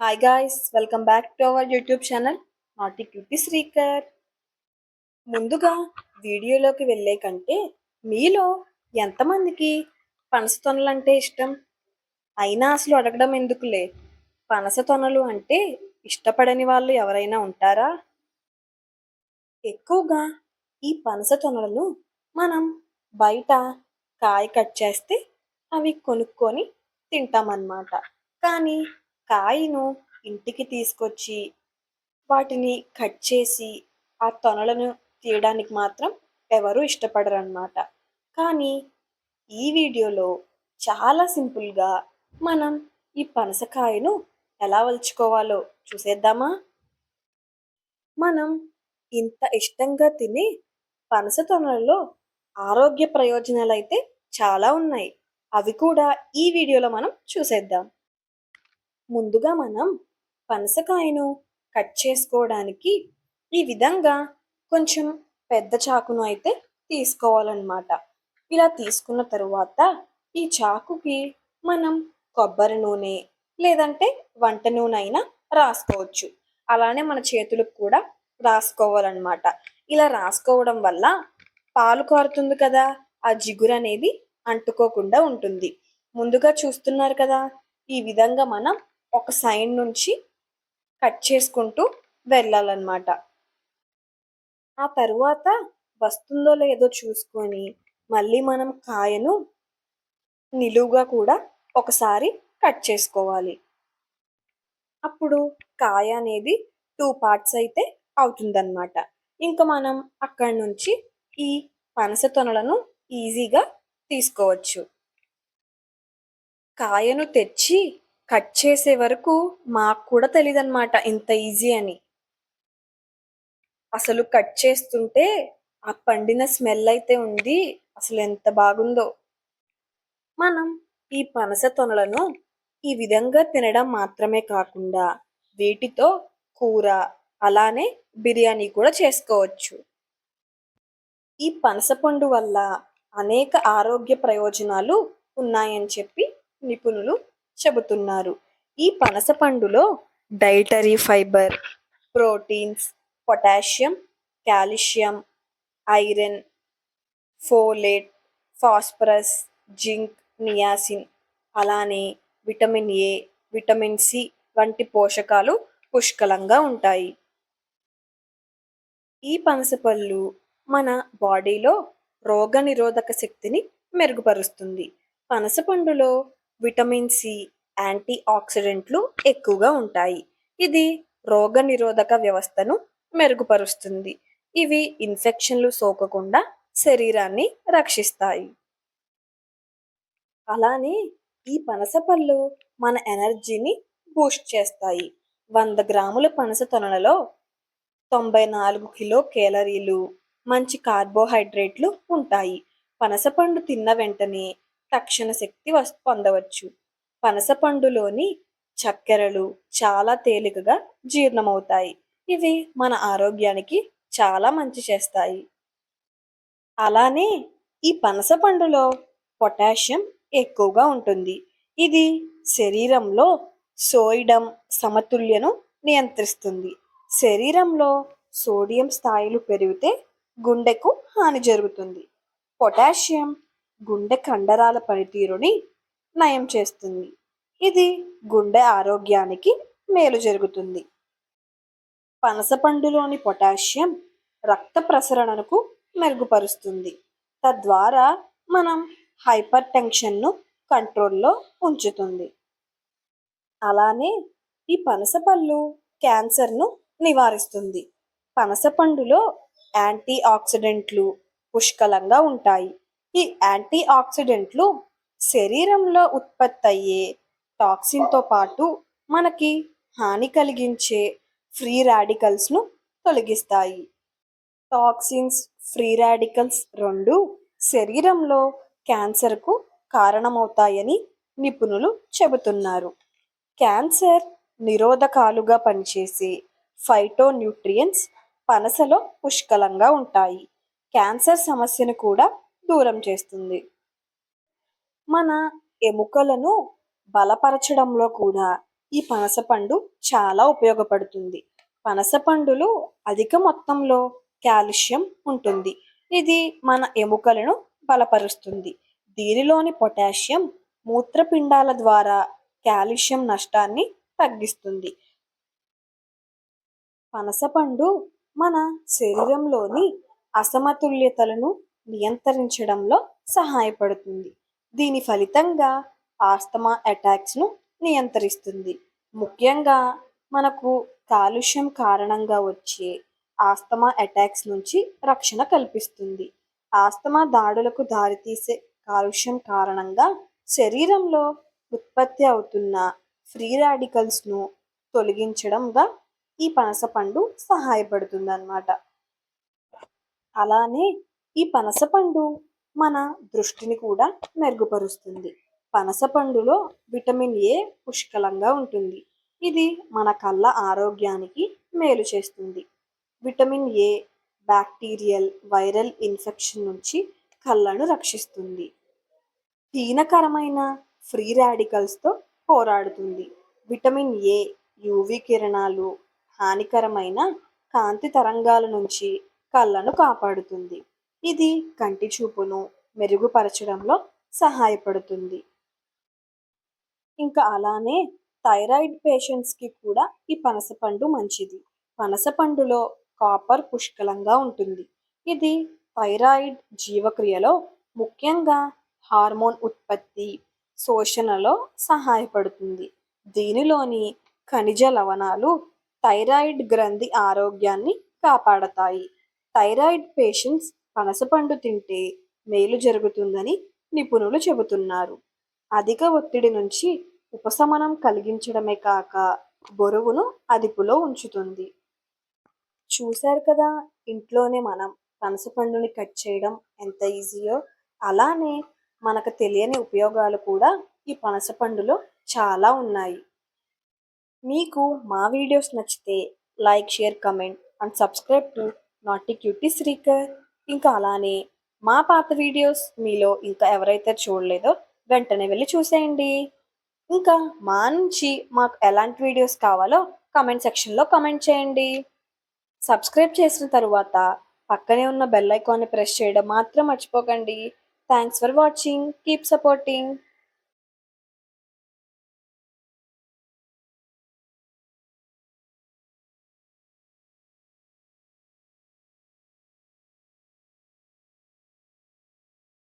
Hi guys welcome back to our YouTube channel naughty cutie Srikar ముందుగా వీడియోలోకి వెళ్ళే కంటే మీలో ఎంతమందికి పనస తొనలు అంటే ఇష్టం? అయినా అసలు అడగడం ఎందుకులే? పనస తొనలు అంటే ఇష్టపడని వాళ్ళు ఎవరైనా ఉంటారా? ఎక్కువగా ఈ పనస తొనలను మనం బయట కాయ కట్ చేస్తే అవి కొనుక్కొని తింటామన్నమాట. కానీ కాయను ఇంటికి తీసుకొచ్చి వాటిని కట్ చేసి ఆ తొనలను తీయడానికి మాత్రం ఎవరు ఇష్టపడరు అన్నమాట కానీ ఈ వీడియోలో చాలా సింపుల్గా మనం ఈ పనసకాయను ఎలా వలుచుకోవాలో చూసేద్దామా? మనం ఇంత ఇష్టంగా తినే పనస తొనలలో ఆరోగ్య ప్రయోజనాలు అయితే చాలా ఉన్నాయి. అవి కూడా ఈ వీడియోలో మనం చూసేద్దాం. ముందుగా మనం పనసకాయను కట్ చేసుకోవడానికి ఈ విధంగా కొంచెం పెద్ద చాకును అయితే తీసుకోవాలన్నమాట. ఇలా తీసుకున్న తరువాత ఈ చాకుకి మనం కొబ్బరి నూనె లేదంటే వంట నూనె అయినా రాసుకోవచ్చు. అలానే మన చేతులకు కూడా రాసుకోవాలన్నమాట. ఇలా రాసుకోవడం వల్ల పాలు కారుతుంది కదా ఆ జిగురు అనేది అంటుకోకుండా ఉంటుంది. ముందుగా చూస్తున్నారు కదా ఈ విధంగా మనం ఒక సైడ్ నుంచి కట్ చేసుకుంటూ వెళ్ళాలన్నమాట. ఆ తరువాత వస్తుందో లేదో చూసుకొని మళ్ళీ మనం కాయను నిలువుగా కూడా ఒకసారి కట్ చేసుకోవాలి. అప్పుడు కాయ అనేది టూ పార్ట్స్ అయితే అవుతుందన్నమాట. ఇంకా మనం అక్కడి నుంచి ఈ పనస తొనలను ఈజీగా తీసుకోవచ్చు. కాయను తెచ్చి కట్ చేసే వరకు మాకు కూడా తెలియదు అనమాట ఇంత ఈజీ అని. అసలు కట్ చేస్తుంటే ఆ పండిన స్మెల్ అయితే ఉంది అసలు ఎంత బాగుందో. మనం ఈ పనస తొనలను ఈ విధంగా తినడం మాత్రమే కాకుండా వీటితో కూర అలానే బిర్యానీ కూడా చేసుకోవచ్చు. ఈ పనసపండు వల్ల అనేక ఆరోగ్య ప్రయోజనాలు ఉన్నాయని చెప్పి నిపుణులు చెబుతున్నారు. ఈ పనస పండులో dietary fibre proteins potassium calcium iron folate phosphorus zinc niacin అలానే విటమిన్ ఏ విటమిన్ సి వంటి పోషకాలు పుష్కలంగా ఉంటాయి. ఈ పనసపళ్ళు మన బాడీలో రోగనిరోధక శక్తిని మెరుగుపరుస్తుంది. పనసపండులో విటమిన్ సి యాంటీ ఆక్సిడెంట్లు ఎక్కువగా ఉంటాయి. ఇది రోగనిరోధక వ్యవస్థను మెరుగుపరుస్తుంది. ఇవి ఇన్ఫెక్షన్లు సోకకుండా శరీరాన్ని రక్షిస్తాయి. అలానే ఈ పనసపళ్ళు మన ఎనర్జీని బూస్ట్ చేస్తాయి. వంద గ్రాముల పనస తొనలలో తొంభై నాలుగు కిలో కేలరీలు మంచి కార్బోహైడ్రేట్లు ఉంటాయి. పనసపండు తిన్న వెంటనే తక్షణ శక్తి వస్ పొందవచ్చు. పనసపండులోని చక్కెరలు చాలా తేలికగా జీర్ణమవుతాయి. ఇవి మన ఆరోగ్యానికి చాలా మంచి చేస్తాయి. అలానే ఈ పనసపండులో పొటాషియం ఎక్కువగా ఉంటుంది. ఇది శరీరంలో సోయిడం సమతుల్యను నియంత్రిస్తుంది. శరీరంలో సోడియం స్థాయిలు పెరిగితే గుండెకు హాని జరుగుతుంది. పొటాషియం గుండె కండరాల పనితీరుని నయం చేస్తుంది. ఇది గుండె ఆరోగ్యానికి మేలు జరుగుతుంది. పనసపండులోని పొటాషియం రక్త ప్రసరణకు మెరుగుపరుస్తుంది. తద్వారా మనం హైపర్ టెన్షన్ను కంట్రోల్లో ఉంచుతుంది. అలానే ఈ పనసపళ్ళు క్యాన్సర్ను నివారిస్తుంది. పనసపండులో యాంటీ ఆక్సిడెంట్లు పుష్కలంగా ఉంటాయి. ఈ యాంటీ ఆక్సిడెంట్లు శరీరంలో ఉత్పత్తి అయ్యే టాక్సిన్తో పాటు మనకి హాని కలిగించే ఫ్రీ రాడికల్స్ను తొలగిస్తాయి. టాక్సిన్స్ ఫ్రీ రాడికల్స్ రెండు శరీరంలో క్యాన్సర్కు కారణమవుతాయని నిపుణులు చెబుతున్నారు. క్యాన్సర్ నిరోధకాలుగా పనిచేసే ఫైటో న్యూట్రియన్స్ పనసలో పుష్కలంగా ఉంటాయి. క్యాన్సర్ సమస్యను కూడా దూరం చేస్తుంది. మన ఎముకలను బలపరచడంలో కూడా ఈ పనసపండు చాలా ఉపయోగపడుతుంది. పనసపండులో అధిక మొత్తంలో కాల్షియం ఉంటుంది. ఇది మన ఎముకలను బలపరుస్తుంది. దీనిలోని పొటాషియం మూత్రపిండాల ద్వారా కాల్షియం నష్టాన్ని తగ్గిస్తుంది. పనసపండు మన శరీరంలోని అసమతుల్యతలను నియంత్రించడంలో సహాయపడుతుంది. దీని ఫలితంగా ఆస్తమా అటాక్స్ను నియంత్రిస్తుంది. ముఖ్యంగా మనకు కాలుష్యం కారణంగా వచ్చే ఆస్తమా అటాక్స్ నుంచి రక్షణ కల్పిస్తుంది. ఆస్తమా దాడులకు దారితీసే కాలుష్యం కారణంగా శరీరంలో ఉత్పత్తి అవుతున్న ఫ్రీ రాడికల్స్ను తొలగించడంగా ఈ పనసపండు సహాయపడుతుంది అన్నమాట అలానే ఈ పనసపండు మన దృష్టిని కూడా మెరుగుపరుస్తుంది. పనసపండులో విటమిన్ ఏ పుష్కలంగా ఉంటుంది. ఇది మన కళ్ళ ఆరోగ్యానికి మేలు చేస్తుంది. Vitamin A bacterial viral infection నుంచి కళ్ళను రక్షిస్తుంది. హీనకరమైన ఫ్రీ రాడికల్స్తో పోరాడుతుంది. విటమిన్ ఏ యూవి కిరణాలు హానికరమైన కాంతి తరంగాల నుంచి కళ్ళను కాపాడుతుంది. ఇది కంటి చూపును మెరుగుపరచడంలో సహాయపడుతుంది. ఇంకా అలానే థైరాయిడ్ పేషెంట్స్కి కూడా ఈ పనసపండు మంచిది. పనసపండులో కాపర్ పుష్కలంగా ఉంటుంది. ఇది థైరాయిడ్ జీవక్రియలో ముఖ్యంగా హార్మోన్ ఉత్పత్తి శోషణలో సహాయపడుతుంది. దీనిలోని ఖనిజ లవణాలు థైరాయిడ్ గ్రంథి ఆరోగ్యాన్ని కాపాడతాయి. థైరాయిడ్ పేషెంట్స్ పనసపండు తింటే మేలు జరుగుతుందని నిపుణులు చెబుతున్నారు. అధిక ఒత్తిడి నుంచి ఉపశమనం కలిగించడమే కాక బరువును అదుపులో ఉంచుతుంది. చూశారు కదా ఇంట్లోనే మనం పనసపండుని కట్ చేయడం ఎంత ఈజీయో? అలానే మనకు తెలియని ఉపయోగాలు కూడా ఈ పనసపండులో చాలా ఉన్నాయి. మీకు మా వీడియోస్ నచ్చితే like share comment and subscribe to naughty cutie Srikar. ఇంకా అలానే మా పాత వీడియోస్ మీలో ఇంకా ఎవరైతే చూడలేదో వెంటనే వెళ్ళి చూసేయండి. ఇంకా మా నుంచి మాకు ఎలాంటి వీడియోస్ కావాలో కమెంట్ సెక్షన్లో కమెంట్ చేయండి. సబ్స్క్రైబ్ చేసిన తర్వాత పక్కనే ఉన్న బెల్ ఐకాన్ని ప్రెస్ చేయడం మాత్రం మర్చిపోకండి. Thanks for watching. Keep supporting.